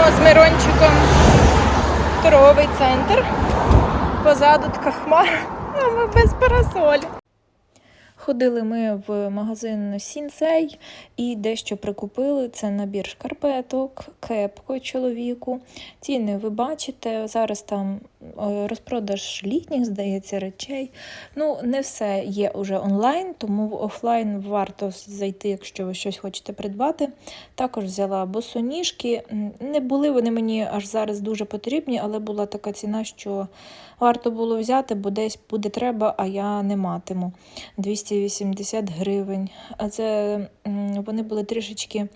Йдемо з Мирончиком в торговий центр. Позаду така хмара, а ми без парасолі. Ходили ми в магазин Сінсей і дещо прикупили. Це набір шкарпеток, кепку чоловіку. Ціни ви бачите. Зараз там е, розпродаж літніх, здається, речей. Ну, не все є уже онлайн, тому в офлайн варто зайти, якщо ви щось хочете придбати. Також взяла босоніжки. Не були вони мені аж зараз дуже потрібні, але була така ціна, що варто було взяти, бо десь буде треба, а я не матиму. 280 гривень. А це вони були трішечки,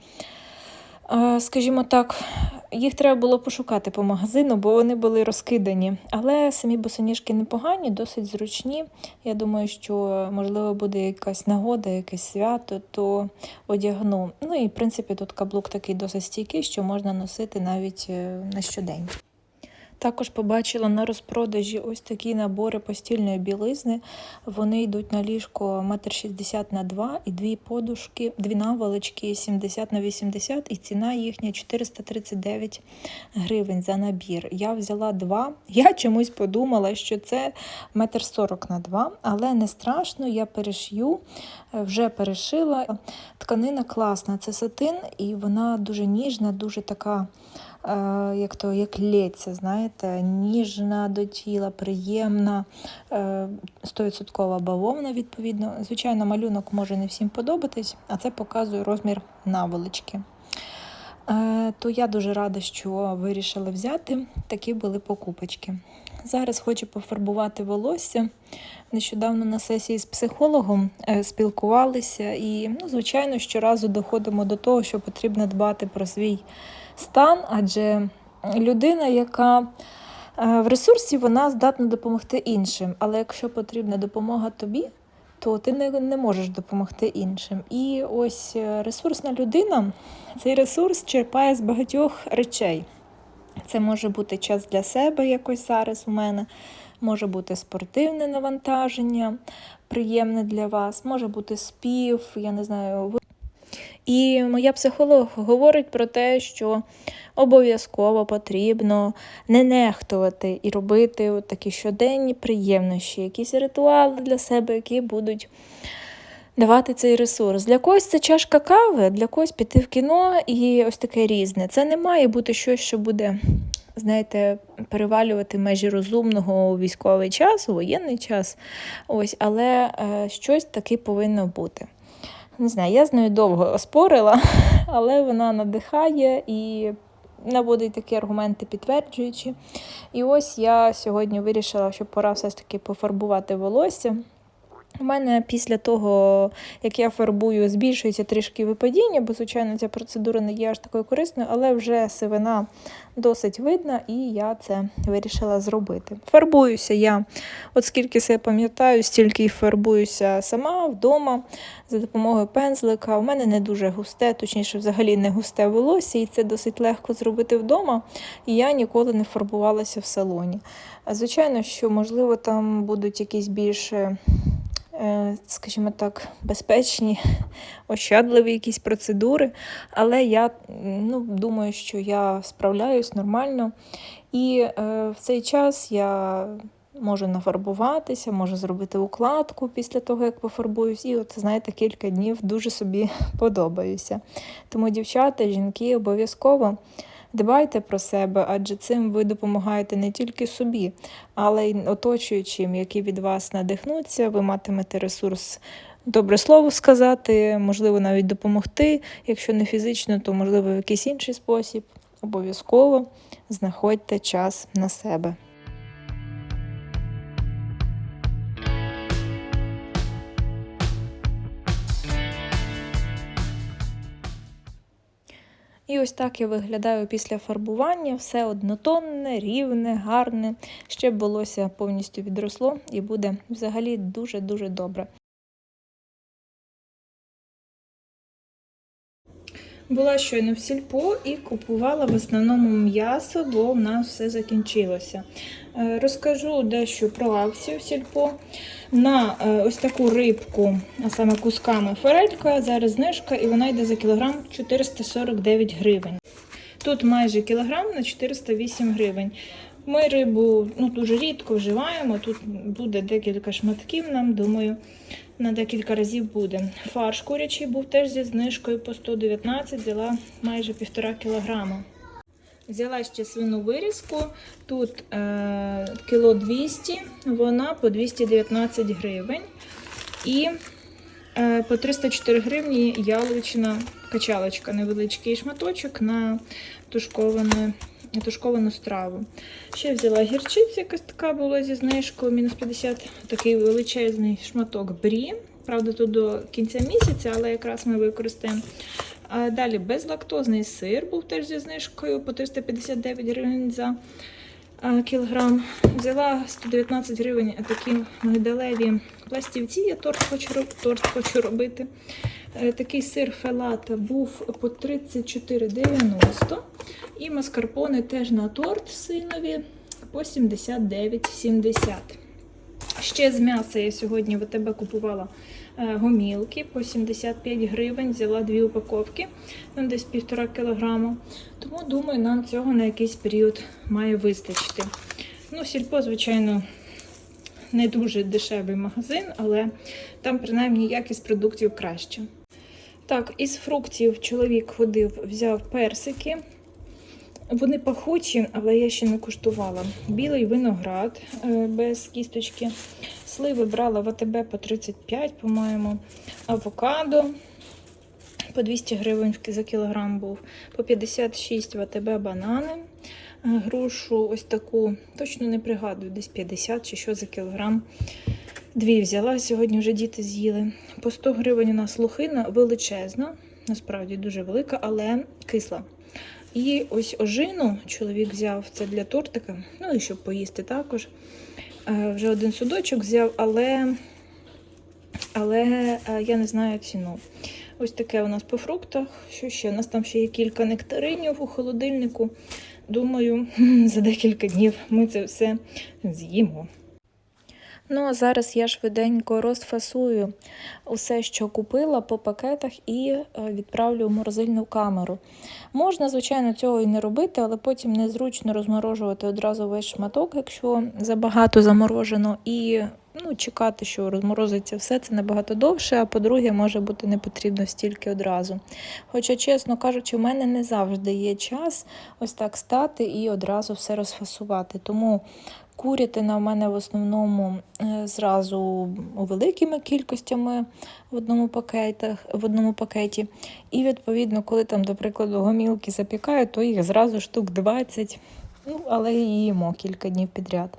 е, скажімо так, їх треба було пошукати по магазину, бо вони були розкидані. Але самі босоніжки непогані, досить зручні. Я думаю, що можливо буде якась нагода, якесь свято, то одягну. Ну і в принципі тут каблук такий досить стійкий, що можна носити навіть е, на щодень. Також побачила на розпродажі ось такі набори постільної білизни. Вони йдуть на ліжко 1,60 на 2 і дві подушки, дві наволочки 70 на 80 і ціна їхня 439 гривень за набір. Я взяла два. Я чомусь подумала, що це 1,40 на 2, але не страшно, я перешью, вже перешила. Тканина класна, це сатин, і вона дуже ніжна, дуже така як то як лється, знаєте, ніжна до тіла, приємна, е, 100% бавовна, відповідно. Звичайно, малюнок може не всім подобатись, а це показує розмір наволочки. Е, То я дуже рада, що вирішила взяти. Такі були покупочки. Зараз хочу пофарбувати волосся. Нещодавно на сесії з психологом е, спілкувалися, і, ну, звичайно, щоразу доходимо до того, що потрібно дбати про свій стан, адже людина, яка е, в ресурсі, вона здатна допомогти іншим. Але якщо потрібна допомога тобі, то ти не, не можеш допомогти іншим. І ось е, ресурсна людина, цей ресурс черпає з багатьох речей. Це може бути час для себе якось зараз у мене, може бути спортивне навантаження, приємне для вас, може бути спів, я не знаю. І моя психолог говорить про те, що обов'язково потрібно не нехтувати і робити такі щоденні приємнощі, якісь ритуали для себе, які будуть давати цей ресурс. Для когось це чашка кави, для когось піти в кіно і ось таке різне. Це не має бути щось, що буде, знаєте, перевалювати межі розумного у військовий час, у воєнний час. Ось, але е, щось таке повинно бути. Не знаю, я з нею довго спорила, але вона надихає і наводить такі аргументи підтверджуючи. І ось я сьогодні вирішила, що пора все ж таки пофарбувати волосся. У мене після того, як я фарбую, збільшується трішки випадіння, бо, звичайно, ця процедура не є аж такою корисною, але вже сивина досить видна, і я це вирішила зробити. Фарбуюся я, от скільки себе пам'ятаю, стільки й фарбуюся сама вдома за допомогою пензлика. У мене не дуже густе, точніше, взагалі не густе волосся, і це досить легко зробити вдома. І я ніколи не фарбувалася в салоні. Звичайно, що можливо там будуть якісь більше скажімо так, безпечні, ощадливі якісь процедури. Але я ну, думаю, що я справляюсь нормально. І е, в цей час я можу нафарбуватися, можу зробити укладку після того, як пофарбуюсь. І от, знаєте, кілька днів дуже собі подобаюся. Тому, дівчата, жінки, обов'язково. Дбайте про себе, адже цим ви допомагаєте не тільки собі, але й оточуючим, які від вас надихнуться. Ви матимете ресурс добре слово сказати, можливо, навіть допомогти. Якщо не фізично, то можливо в якийсь інший спосіб. Обов'язково знаходьте час на себе. І ось так я виглядаю після фарбування. Все однотонне, рівне, гарне. Ще волосся повністю відросло і буде взагалі дуже-дуже добре. Була щойно в сільпо і купувала в основному м'ясо, бо в нас все закінчилося. Е, Розкажу дещо про акцію в сільпо. На е, ось таку рибку, а саме кусками форелька, зараз знижка, і вона йде за кілограм 449 гривень. Тут майже кілограм на 408 гривень. Ми рибу ну, дуже рідко вживаємо. Тут буде декілька шматків, нам думаю, на декілька разів буде. Фарш курячий був теж зі знижкою по 119, взяла майже півтора кілограма. Взяла ще свину вирізку. Тут е, кіло 200, вона по 219 гривень. І е, по 304 гривні яловичина качалочка, невеличкий шматочок на тушковану, тушковану страву. Ще взяла гірчицю, якась така була зі знижкою, мінус 50, такий величезний шматок брі. Правда, тут до кінця місяця, але якраз ми використаємо. Далі безлактозний сир був теж зі знижкою по 359 гривень за кілограм. Взяла 119 гривень такі мигдалеві пластівці. Я торт хочу, торт хочу робити. Е, Такий сир фелата був по 34,90. І маскарпоне теж на торт синові по 79,70. Ще з м'яса я сьогодні в тебе купувала е, гомілки по 75 гривень, взяла дві упаковки, там десь півтора кілограма. Тому думаю, нам цього на якийсь період має вистачити. Ну, сільпо, звичайно, не дуже дешевий магазин, але там принаймні якість продуктів краще. Так, із фруктів чоловік ходив, взяв персики. Вони пахучі, але я ще не куштувала. Білий виноград е, без кісточки. Сливи брала в АТБ по 35, по-моєму. Авокадо по 200 гривень за кілограм був. По 56 в АТБ банани. Грушу ось таку, точно не пригадую, десь 50 чи що за кілограм. Дві взяла, сьогодні вже діти з'їли. По 100 гривень у нас лохина величезна, насправді дуже велика, але кисла. І ось ожину чоловік взяв це для тортика, ну і щоб поїсти також. Е, Вже один судочок взяв, але, але е, я не знаю ціну. Ось таке у нас по фруктах. Що ще? У нас там ще є кілька нектаринів у холодильнику. Думаю, за декілька днів ми це все з'їмо. Ну, а зараз я швиденько розфасую усе, що купила по пакетах, і е, відправлю в морозильну камеру. Можна, звичайно, цього і не робити, але потім незручно розморожувати одразу весь шматок, якщо забагато заморожено, і ну, чекати, що розморозиться все, це набагато довше, а по-друге, може бути не потрібно стільки одразу. Хоча, чесно кажучи, в мене не завжди є час ось так стати і одразу все розфасувати. Тому Курятина в мене в основному е, зразу великими кількостями в одному, пакетах, в одному пакеті. І відповідно, коли там, до прикладу, гомілки запікаю, то їх зразу штук 20, ну, але і їмо кілька днів підряд.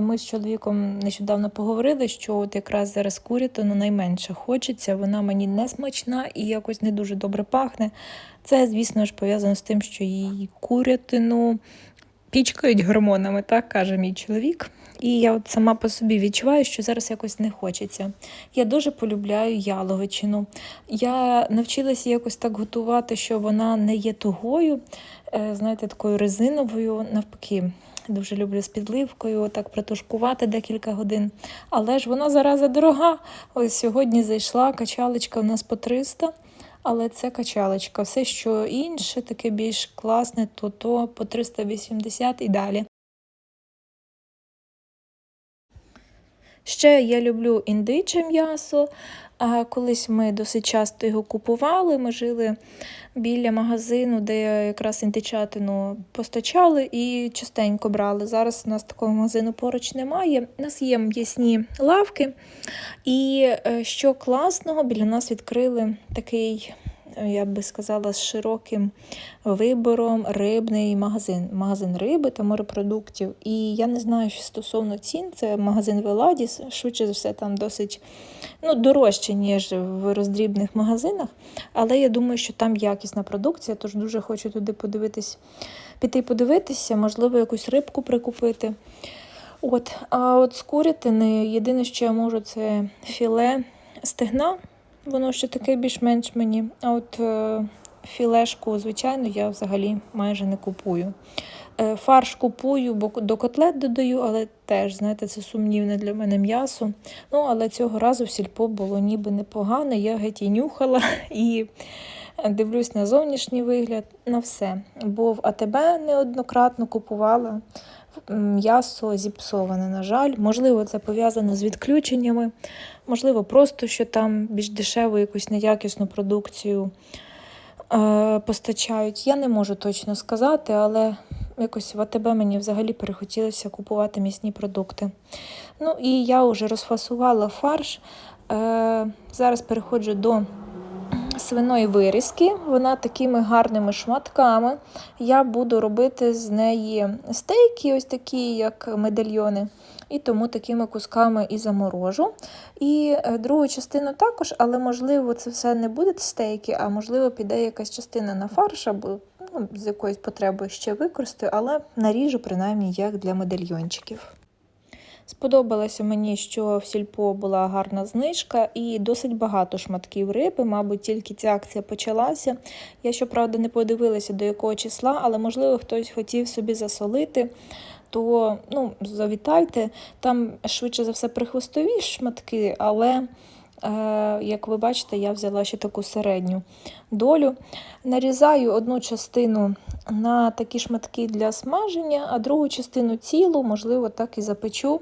Ми з чоловіком нещодавно поговорили, що от якраз зараз курятину найменше хочеться, вона мені не смачна і якось не дуже добре пахне. Це, звісно ж, пов'язано з тим, що її курятину пічкають гормонами, так каже мій чоловік. І я от сама по собі відчуваю, що зараз якось не хочеться. Я дуже полюбляю яловичину. Я навчилася якось так готувати, що вона не є тугою, е, знаєте, такою резиновою, навпаки. Дуже люблю з підливкою, так протушкувати декілька годин. Але ж вона зараза дорога. Ось сьогодні зайшла качалочка у нас по 300, але це качалочка. Все, що інше, таке більш класне, то то по 380 і далі. Ще я люблю індиче м'ясо. Колись ми досить часто його купували. Ми жили біля магазину, де якраз інтичатину постачали і частенько брали. Зараз у нас такого магазину поруч немає. У нас є м'ясні лавки. І е, що класного, біля нас відкрили такий, я би сказала, з широким вибором рибний магазин. Магазин риби та морепродуктів. І я не знаю, що стосовно цін, це магазин Веладіс, швидше за все, там досить ну, дорожче, ніж в роздрібних магазинах. Але я думаю, що там якісна продукція, тож дуже хочу туди подивитись, піти подивитися, можливо, якусь рибку прикупити. От, а от з курятини єдине, що я можу, це філе стегна. Воно ще таке більш-менш мені. А от е, філешку, звичайно, я взагалі майже не купую. Е, фарш купую, бо до котлет додаю, але теж, знаєте, це сумнівне для мене м'ясо. Ну, але цього разу в сільпо було ніби непогано. Я геть і нюхала і дивлюсь на зовнішній вигляд, на все. Бо в АТБ неоднократно купувала м'ясо зіпсоване, на жаль. Можливо, це пов'язано з відключеннями, можливо, просто що там більш дешеву якусь неякісну продукцію е, постачають. Я не можу точно сказати, але якось в АТБ мені взагалі перехотілося купувати м'ясні продукти. Ну і я вже розфасувала фарш. Е, Зараз переходжу до свиної вирізки. Вона такими гарними шматками. Я буду робити з неї стейки, ось такі, як медальйони. І тому такими кусками і заморожу. І е, другу частину також, але можливо це все не буде стейки, а можливо піде якась частина на фарш, або ну, з якоюсь потребою ще використаю, але наріжу принаймні як для медальйончиків. Сподобалося мені, що в сільпо була гарна знижка і досить багато шматків риби. Мабуть, тільки ця акція почалася. Я, щоправда, не подивилася до якого числа, але, можливо, хтось хотів собі засолити. То ну, завітайте. Там швидше за все прихвостові шматки, але, як ви бачите, я взяла ще таку середню долю. Нарізаю одну частину на такі шматки для смаження, а другу частину цілу, можливо, так і запечу.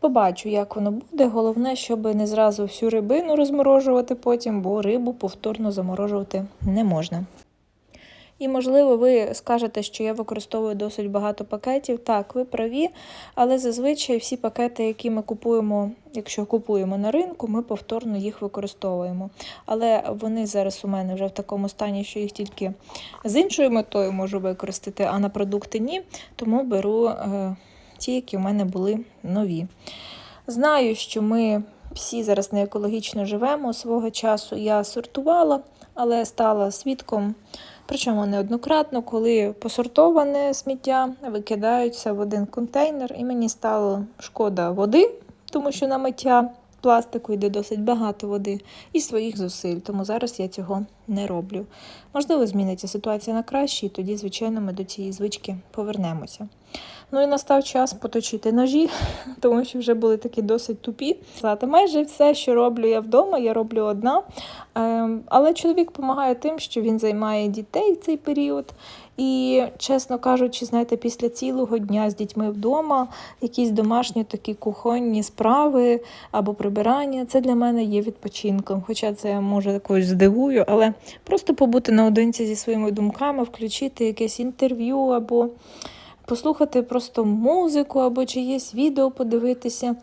Побачу, як воно буде. Головне, щоб не зразу всю рибину розморожувати потім, бо рибу повторно заморожувати не можна. І, можливо, ви скажете, що я використовую досить багато пакетів. Так, ви праві, але зазвичай всі пакети, які ми купуємо, якщо купуємо на ринку, ми повторно їх використовуємо. Але вони зараз у мене вже в такому стані, що їх тільки з іншою метою можу використати, а на продукти ні. Тому беру е, ті, які у мене були нові. Знаю, що ми всі зараз не екологічно живемо. Свого часу я сортувала, але стала свідком. Причому неоднократно, коли посортоване сміття викидаються в один контейнер, і мені стало шкода води, тому що на миття пластику йде досить багато води, і своїх зусиль. Тому зараз я цього не роблю. Можливо, зміниться ситуація на краще, і тоді, звичайно, ми до цієї звички повернемося. Ну і настав час поточити ножі, тому що вже були такі досить тупі. Майже все, що роблю я вдома, я роблю одна. Ем, але чоловік допомагає тим, що він займає дітей в цей період. І, чесно кажучи, знаєте, після цілого дня з дітьми вдома якісь домашні такі кухонні справи або прибирання, це для мене є відпочинком. Хоча це може якось здивую, але просто побути наодинці зі своїми думками, включити якесь інтерв'ю або послухати просто музику, або чиєсь відео подивитися,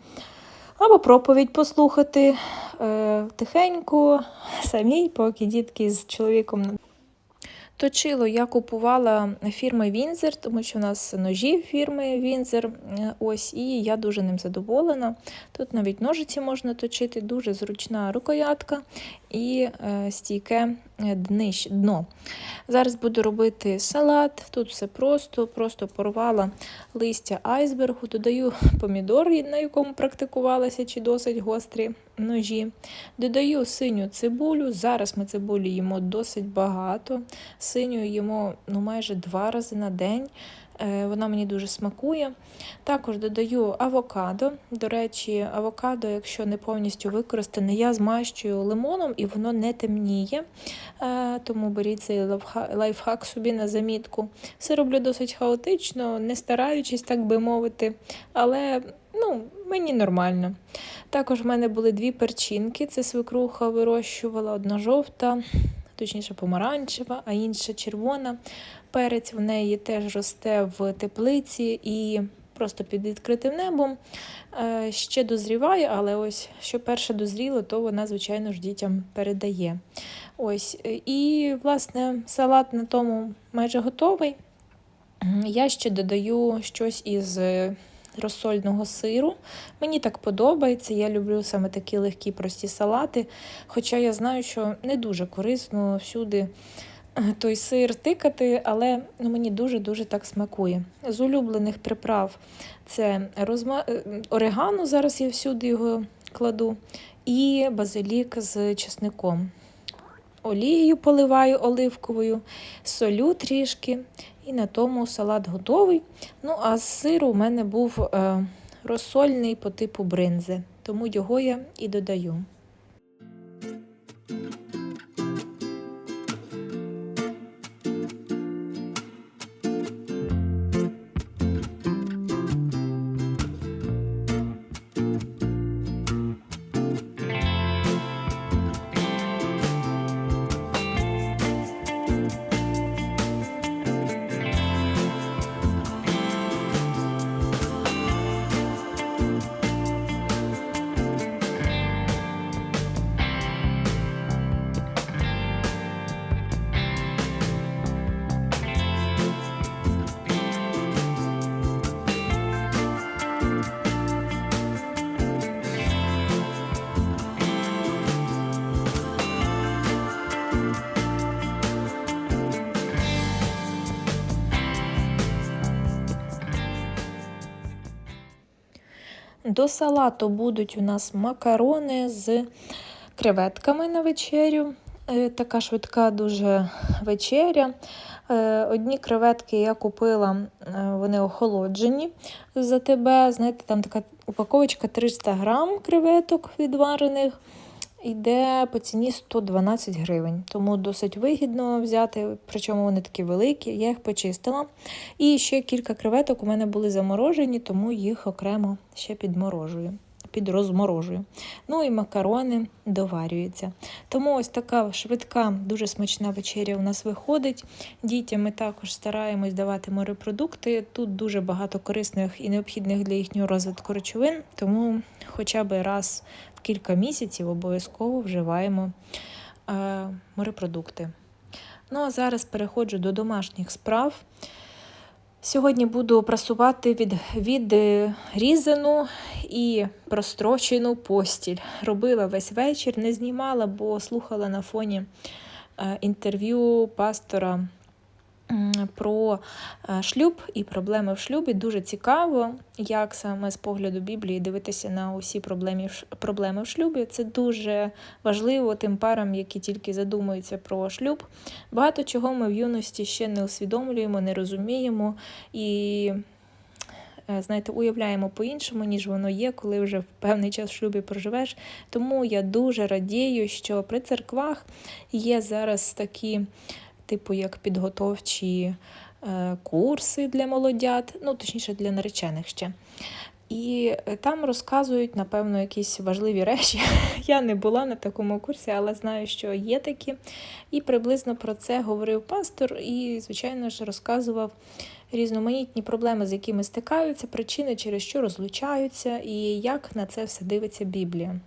або проповідь послухати е, тихенько, самій, поки дітки з чоловіком. Точило я купувала фірми Вінзер, тому що у нас ножі фірми Вінзер. Ось, і я дуже ним задоволена. Тут навіть ножиці можна точити, дуже зручна рукоятка і е, стійке днищ, дно. Зараз буду робити салат. Тут все просто, просто порвала листя айсбергу, додаю помідор, на якому практикувалася, чи досить гострі ножі. Додаю синю цибулю. Зараз ми цибулі їмо досить багато. Синю їмо ну, майже два рази на день. Е, вона мені дуже смакує. Також додаю авокадо. До речі, авокадо, якщо не повністю використане, я змащую лимоном і воно не темніє. Е, тому беріть цей лайфхак собі на замітку. Все роблю досить хаотично, не стараючись, так би мовити. Але ну, мені нормально. Також в мене були дві перчинки. Це свекруха вирощувала, одна жовта. Точніше, помаранчева, а інша червона. Перець в неї теж росте в теплиці і просто під відкритим небом. Е, ще дозріває, але ось що перше дозріло, то вона, звичайно ж, дітям передає. Ось. І, власне, салат на тому майже готовий. Я ще додаю щось із розсольного сиру. Мені так подобається. Я люблю саме такі легкі прості салати. Хоча я знаю, що не дуже корисно всюди той сир тикати, але ну, мені дуже-дуже так смакує. З улюблених приправ це розма... Е, орегано, зараз я всюди його кладу, і базилік з чесником. Олією поливаю оливковою, солю трішки, і на тому салат готовий. Ну, а з сиру у мене був е, розсольний по типу бринзи, тому його я і додаю. До салату будуть у нас макарони з креветками на вечерю. Е, Така швидка дуже вечеря. Е, Одні креветки я купила, е, вони охолоджені за тебе. Знаєте, там така упаковочка 300 грам креветок відварених. Йде по ціні 112 гривень, тому досить вигідно взяти, причому вони такі великі, я їх почистила. І ще кілька креветок у мене були заморожені, тому їх окремо ще підморожую, підрозморожую. Ну і макарони доварюються. Тому ось така швидка, дуже смачна вечеря у нас виходить. Дітям ми також стараємось давати морепродукти. Тут дуже багато корисних і необхідних для їхнього розвитку речовин, тому хоча б раз кілька місяців обов'язково вживаємо е, морепродукти. Ну а зараз переходжу до домашніх справ. Сьогодні буду прасувати від, від різану і прострочену постіль. Робила весь вечір, не знімала, бо слухала на фоні е, інтерв'ю пастора про е, шлюб і проблеми в шлюбі. Дуже цікаво, як саме з погляду Біблії дивитися на усі проблеми, в шлюбі. Це дуже важливо тим парам, які тільки задумуються про шлюб. Багато чого ми в юності ще не усвідомлюємо, не розуміємо і. е, Знаєте, уявляємо по-іншому, ніж воно є, коли вже в певний час в шлюбі проживеш. Тому я дуже радію, що при церквах є зараз такі, типу, як підготовчі е, курси для молодят, ну точніше для наречених ще. І е, там розказують, напевно, якісь важливі речі. Я не була на такому курсі, але знаю, що є такі. І приблизно про це говорив пастор, і, звичайно ж, розказував різноманітні проблеми, з якими стикаються, причини, через що розлучаються, і як на це все дивиться Біблія.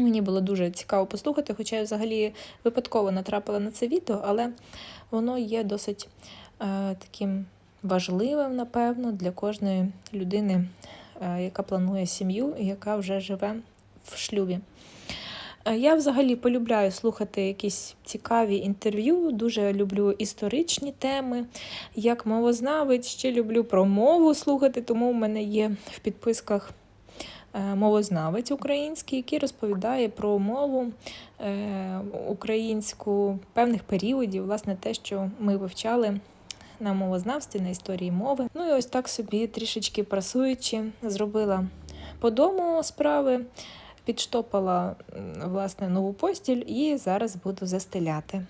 Мені було дуже цікаво послухати, хоча я взагалі випадково натрапила на це відео, але воно є досить е, таким важливим, напевно, для кожної людини, е, яка планує сім'ю і яка вже живе в шлюбі. Е, Я взагалі полюбляю слухати якісь цікаві інтерв'ю, дуже люблю історичні теми. Як мовознавець, ще люблю про мову слухати, тому в мене є в підписках мовознавець український, який розповідає про мову е, українську певних періодів, власне, те, що ми вивчали на мовознавстві, на історії мови. Ну і ось так собі трішечки прасуючи, зробила по дому справи, підштопала власне нову постіль і зараз буду застеляти.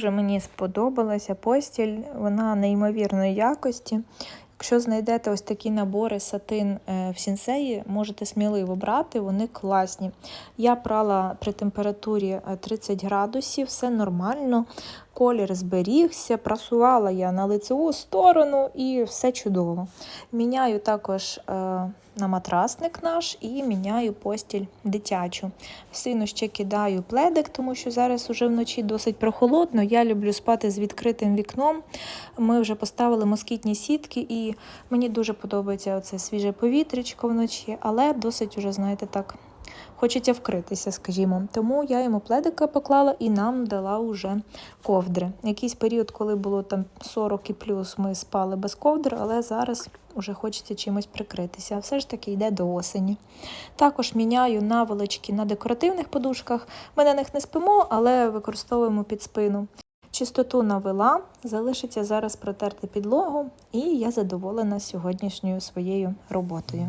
Дуже мені сподобалася постіль, вона неймовірної якості. Якщо знайдете ось такі набори сатин е, в сінсеї, можете сміливо брати, вони класні. Я прала при температурі е, 30 градусів, все нормально, колір зберігся, прасувала я на лицеву сторону і все чудово. Міняю також е, на матрасник наш і міняю постіль дитячу. Сину ще кидаю пледик, тому що зараз уже вночі досить прохолодно. Я люблю спати з відкритим вікном. Ми вже поставили москітні сітки, і мені дуже подобається оце свіже повітрячко вночі, але досить уже, знаєте, так. Хочеться вкритися, скажімо. Тому я йому пледика поклала і нам дала уже ковдри. Якийсь період, коли було там 40 і плюс, ми спали без ковдр, але зараз вже хочеться чимось прикритися. Все ж таки йде до осені. Також міняю наволочки на декоративних подушках. Ми на них не спимо, але використовуємо під спину. Чистоту навела, залишиться зараз протерти підлогу, і я задоволена сьогоднішньою своєю роботою.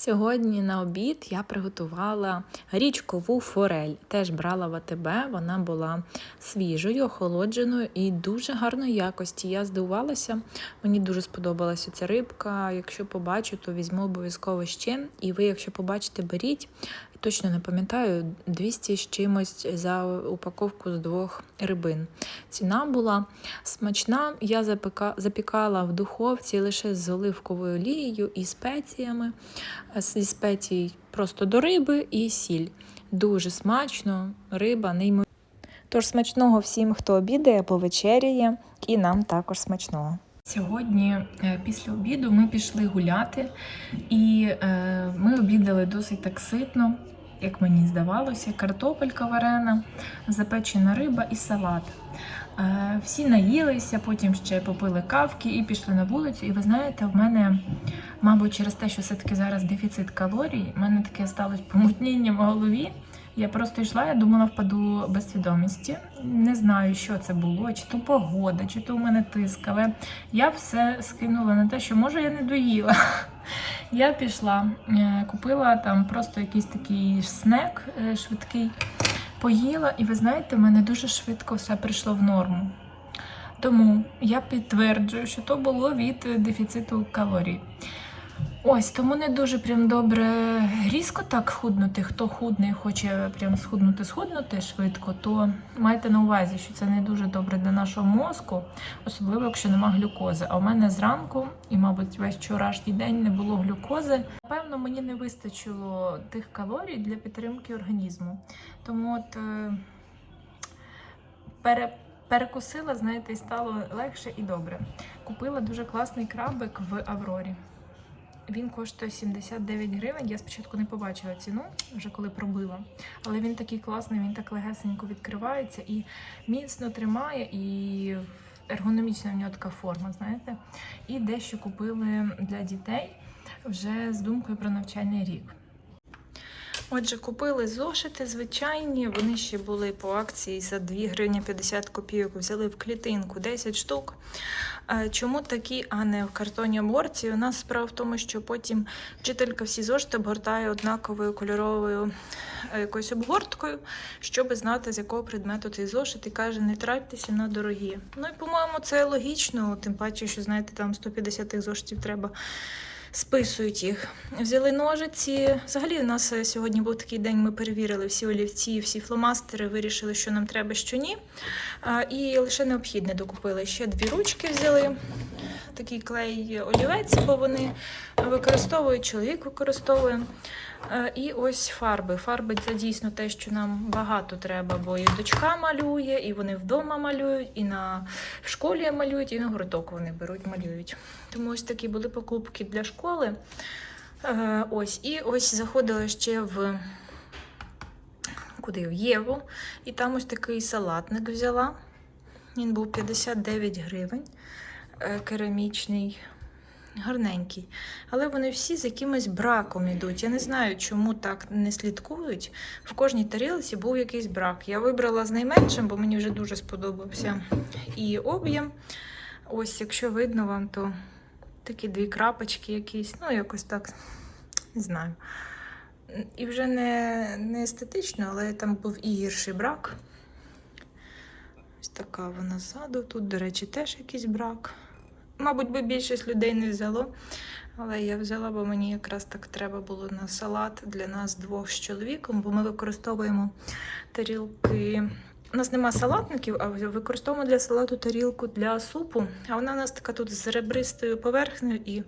Сьогодні на обід я приготувала річкову форель. Теж брала в АТБ, вона була свіжою, охолодженою і дуже гарної якості. Я здивувалася, мені дуже сподобалася ця рибка. Якщо побачу, то візьму обов'язково ще. І ви, якщо побачите, беріть. Точно не пам'ятаю, 200 з чимось за упаковку з двох рибин. Ціна була смачна. Я запека... запікала в духовці лише з оливковою олією і спеціями. Зі спецій просто до риби і сіль. Дуже смачно, риба неймовірна. Тож смачного всім, хто обідає, повечеряє, і нам також смачного. Сьогодні, е, після обіду, ми пішли гуляти, і е, ми обідали досить так ситно, як мені здавалося, картопелька варена, запечена риба і салат. Е, всі наїлися, потім ще попили кавки і пішли на вулицю. І ви знаєте, в мене, мабуть, через те, що все-таки зараз дефіцит калорій, в мене таке сталося помутніння в голові. Я просто йшла, я думала, впаду без свідомості. Не знаю, що це було, чи то погода, чи то у мене тиск, я все скинула на те, що може я не доїла. Я пішла, е, купила там просто якийсь такий снек е, швидкий, поїла, і ви знаєте, в мене дуже швидко все прийшло в норму. Тому я підтверджую, що то було від дефіциту калорій. Ось тому не дуже прям добре різко так худнути. Хто худний, хоче прям схуднути, схуднути швидко, то майте на увазі, що це не дуже добре для нашого мозку, особливо якщо нема глюкози. А у мене зранку і, мабуть, весь вчорашній день не було глюкози. Напевно, мені не вистачило тих калорій для підтримки організму. Тому от е, пере, перекусила, знаєте, і стало легше і добре. Купила дуже класний крабик в Аврорі. Він коштує 79 гривень. Я спочатку не побачила ціну, вже коли пробила. Але він такий класний, він так легесенько відкривається і міцно тримає, і ергономічна в нього така форма, знаєте. І дещо купили для дітей вже з думкою про навчальний рік. Отже, купили зошити звичайні. Вони ще були по акції за 2 гривні 50 копійок. Взяли в клітинку 10 штук. Е, Чому такі, а не в картонній обгорці? У нас справа в тому, що потім вчителька всі зошити обгортає однаковою кольоровою е, якоюсь обгорткою, щоб знати, з якого предмету цей зошит, і каже, не тратьтеся на дорогі. Ну і по-моєму, це логічно, тим паче, що знаєте, там 150 зошитів треба. Списують їх. Взяли ножиці. Взагалі, у нас е, сьогодні був такий день. Ми перевірили всі олівці, всі фломастери, вирішили, що нам треба, що ні. І лише необхідне докупили. Ще дві ручки взяли. Такий клей олівець, бо вони використовують, чоловік використовує. Е, І ось фарби. Фарби це дійсно те, що нам багато треба, бо і дочка малює, і вони вдома малюють, і на в школі малюють, і на гурток вони беруть, малюють. Тому ось такі були покупки для школи. Е, Ось, і ось заходила ще в куди? В Єву. І там ось такий салатник взяла. Він був 59 гривень. е, Керамічний, гарненький. Але вони всі з якимось браком йдуть. Я не знаю, чому так не слідкують. В кожній тарілці був якийсь брак. Я вибрала з найменшим, бо мені вже дуже сподобався і об'єм. Ось, якщо видно вам, то такі дві крапочки якісь, ну якось так, не знаю. І вже не, не естетично, але там був і гірший брак. Ось така вона ззаду. Тут, до речі, теж якийсь брак. Мабуть, би більшість людей не взяло, але я взяла, бо мені якраз так треба було на салат для нас двох з чоловіком, бо ми використовуємо тарілки. У нас нема салатників, а використовуємо для салату тарілку для супу. А вона у нас така тут з ребристою поверхнею, і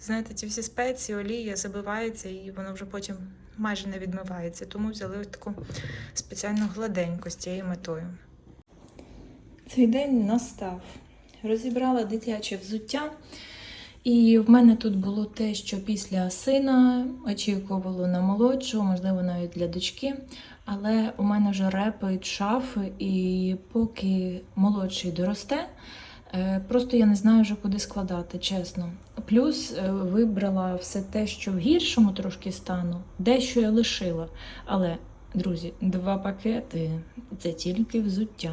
знаєте, ці всі спеції, олія забивається, і воно вже потім майже не відмивається. Тому взяли ось таку спеціальну гладеньку з цією метою. Цей день настав. Розібрала дитяче взуття. І в мене тут було те, що після сина очікувало на молодшого, можливо, навіть для дочки. Але у мене вже репають шафи, і поки молодший доросте, е, просто я не знаю вже куди складати, чесно. Плюс е, вибрала все те, що в гіршому трошки стану, дещо я лишила. Але, друзі, два пакети це тільки взуття.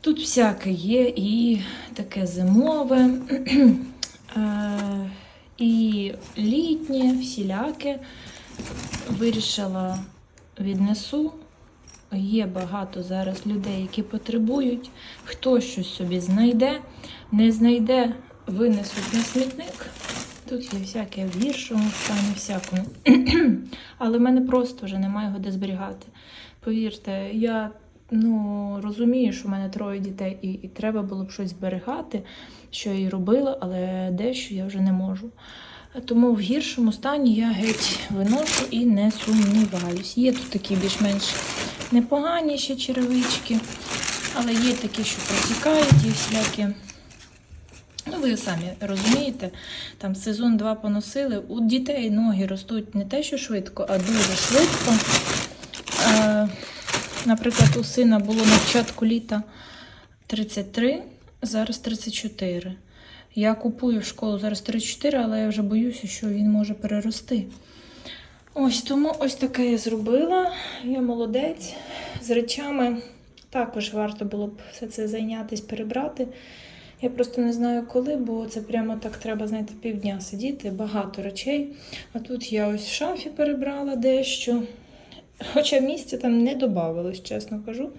Тут всяке є і таке зимове, е, і літнє, всіляке. Вирішила віднесу. Є багато зараз людей, які потребують. Хто щось собі знайде, не знайде, винесуть на смітник. Тут є всяке в гіршому стані, всякому. Але в мене просто вже немає його де зберігати. Повірте, я ну, розумію, що в мене троє дітей, і, і треба було б щось зберігати, що я і робила, але дещо я вже не можу. Тому в гіршому стані я геть виношу і не сумніваюсь. Є тут такі більш-менш непогані ще черевички, але є такі, що протікають і всілякі. Ну, ви самі розумієте, там сезон 2 поносили. У дітей ноги ростуть не те, що швидко, а дуже швидко. Наприклад, у сина було на початку літа 33, зараз 34. Я купую в школу зараз 34, але я вже боюся, що він може перерости. Ось тому ось таке я зробила. Я молодець. З речами також варто було б все це зайнятися, перебрати. Я просто не знаю коли, бо це прямо так треба, знаєте, півдня сидіти, багато речей. А тут я ось в шафі перебрала дещо. Хоча місця там не додавалось, чесно кажу.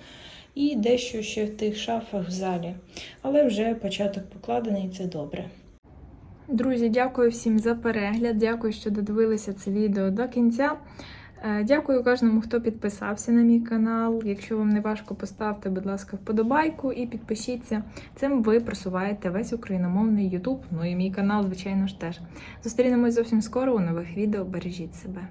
І дещо ще в тих шафах в залі. Але вже початок покладений, і це добре. Друзі, дякую всім за перегляд. Дякую, що додивилися це відео до кінця. Е, Дякую кожному, хто підписався на мій канал. Якщо вам не важко, поставте, будь ласка, вподобайку і підпишіться. Цим ви просуваєте весь україномовний YouTube, ну і мій канал, звичайно ж теж. Зустрінемось зовсім скоро у нових відео. Бережіть себе.